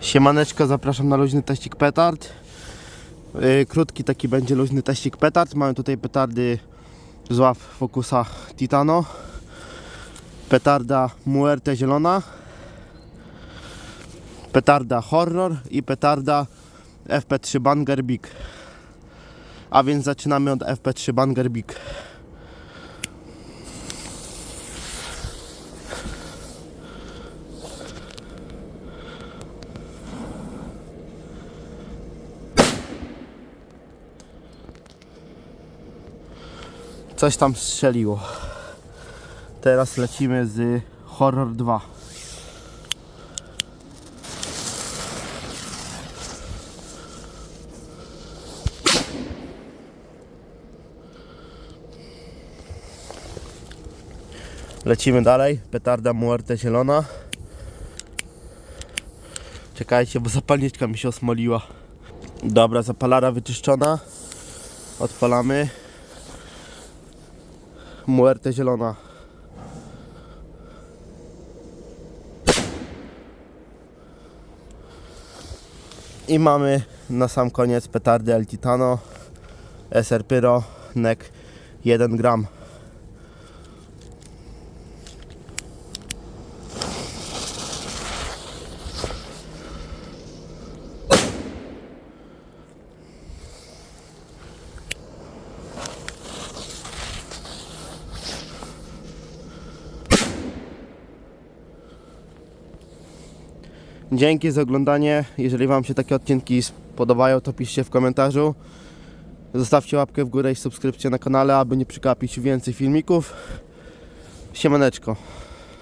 Siemaneczko, zapraszam na luźny teścik petard. Yy, krótki taki będzie luźny teścik petard. Mamy tutaj petardy z ław Focusa Titano. Petarda Muerte zielona. Petarda Horror i petarda FP3 Banger Big. A więc zaczynamy od FP3 Banger Big. Coś tam strzeliło. Teraz lecimy z Horror 2. Lecimy dalej. Petarda Muerte zielona. Czekajcie, bo zapalniczka mi się osmoliła. Dobra, zapalara wyczyszczona. Odpalamy. Muerte zielona. I mamy na sam koniec petardy El Titano SR Pyro NEC 1 gram. Dzięki za oglądanie. Jeżeli Wam się takie odcinki podobają, to piszcie w komentarzu. Zostawcie łapkę w górę i subskrypcję na kanale, aby nie przegapić więcej filmików. Siemaneczko.